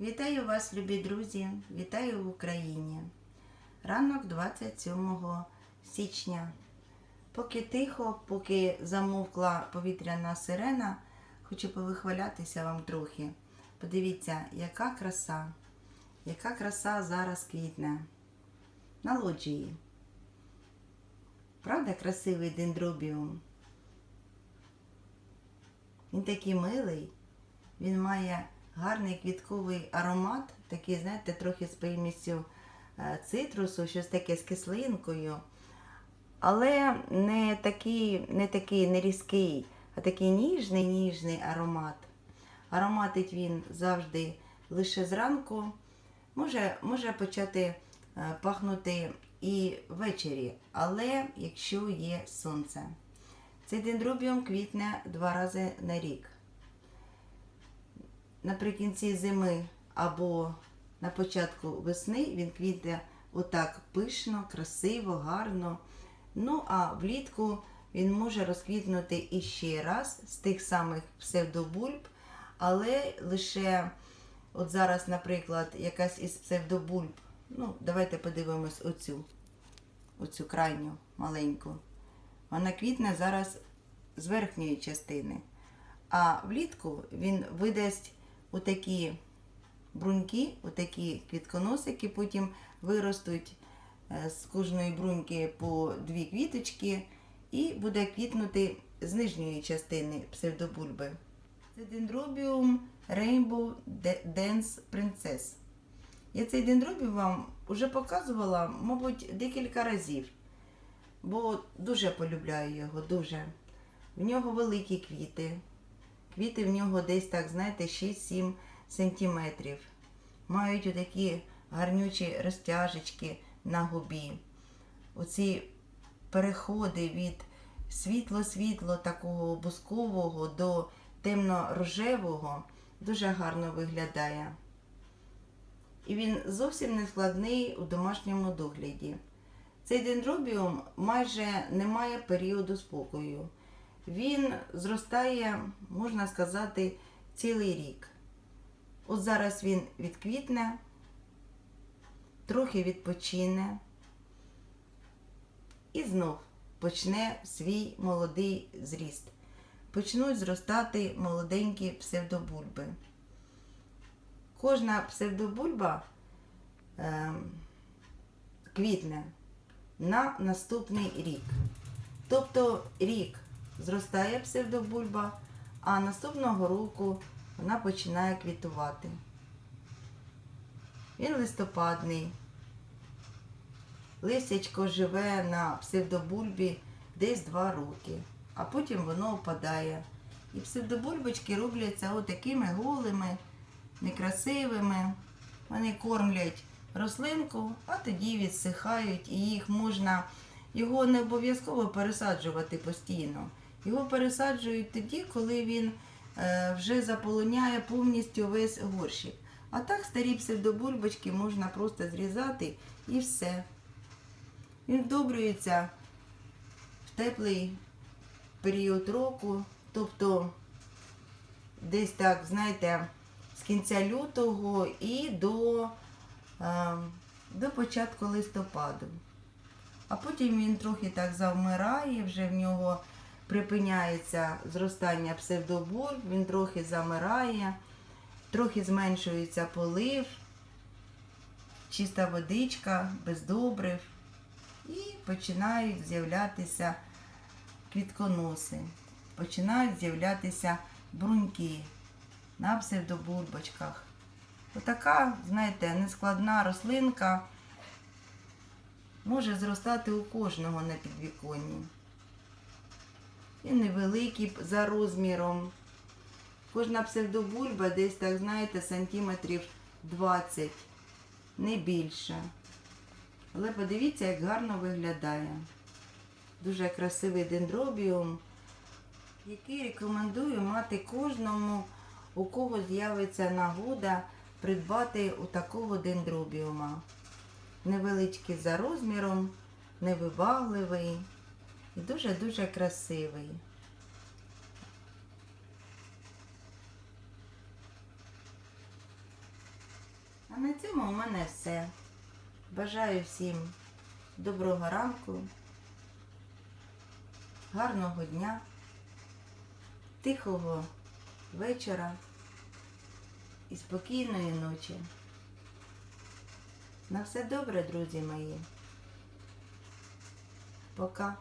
Вітаю вас, любі друзі! Вітаю в Україні. Ранок 27 січня. Поки тихо, поки замовкла повітряна сирена, хочу повихвалятися вам трохи. Подивіться, яка краса, яка краса зараз квітне на лоджії. Правда, красивий дендробіум? Він такий милий, він має гарний квітковий аромат, такий, знаєте, трохи з примісю е, цитрусу, щось таке з кислинкою. Але не такий, не такий не різкий, а такий ніжний, ніжний аромат. Ароматить він завжди лише зранку. Може, може почати е, пахнути і ввечері, але якщо є сонце. Цей дендробіум квітне два рази на рік наприкінці зими або на початку весни він квітне отак пишно, красиво, гарно. Ну, а влітку він може розквітнути іще раз з тих самих псевдобульб, але лише от зараз, наприклад, якась із псевдобульб. Ну, давайте подивимось оцю, оцю крайню маленьку. Вона квітне зараз з верхньої частини. А влітку він видасть отакі бруньки, отакі квітконосики, потім виростуть е, з кожної бруньки по дві квіточки і буде квітнути з нижньої частини псевдобульби. Це дендробіум Rainbow Dance Princess. Я цей дендробіум вам вже показувала, мабуть, декілька разів, бо дуже полюбляю його, дуже. В нього великі квіти. Квіти в нього десь так, знаєте, 6-7 сантиметрів. Мають отакі гарнючі розтяжечки на губі. Оці переходи від світло-світло такого бускового до темно-рожевого дуже гарно виглядає. І він зовсім не складний у домашньому догляді. Цей дендробіум майже не має періоду спокою. Він зростає, можна сказати, цілий рік. От зараз він відквітне, трохи відпочине і знов почне свій молодий зріст. Почнуть зростати молоденькі псевдобульби. Кожна псевдобульба е, квітне на наступний рік. Тобто рік зростає псевдобульба, а наступного року вона починає квітувати. Він листопадний. Листячко живе на псевдобульбі десь 2 роки, а потім воно опадає. І псевдобульбочки робляться отакими голими, некрасивими. Вони кормлять рослинку, а тоді відсихають, і їх можна, його не обов'язково пересаджувати постійно. Його пересаджують тоді, коли він е, вже заполоняє повністю весь горщик. А так старі псевдобульбочки можна просто зрізати і все. Він вдобрюється в теплий період року, тобто десь так, знаєте, з кінця лютого і до, е, до початку листопаду. А потім він трохи так завмирає, вже в нього припиняється зростання псевдобульб, він трохи замирає, трохи зменшується полив, чиста водичка, без добрив. І починають з'являтися квітконоси, починають з'являтися бруньки на псевдобульбочках. Отака, знаєте, нескладна рослинка може зростати у кожного на підвіконні. І невеликі за розміром. Кожна псевдобульба десь, так, знаєте, сантиметрів 20, не більше. Але подивіться, як гарно виглядає. Дуже красивий дендробіум, який рекомендую мати кожному, у кого з'явиться нагода придбати у такого дендробіума. Невеличкий за розміром, невибагливий дуже-дуже красивий. А на цьому у мене все. Бажаю всім доброго ранку, гарного дня, тихого вечора і спокійної ночі. На все добре, друзі мої. Пока.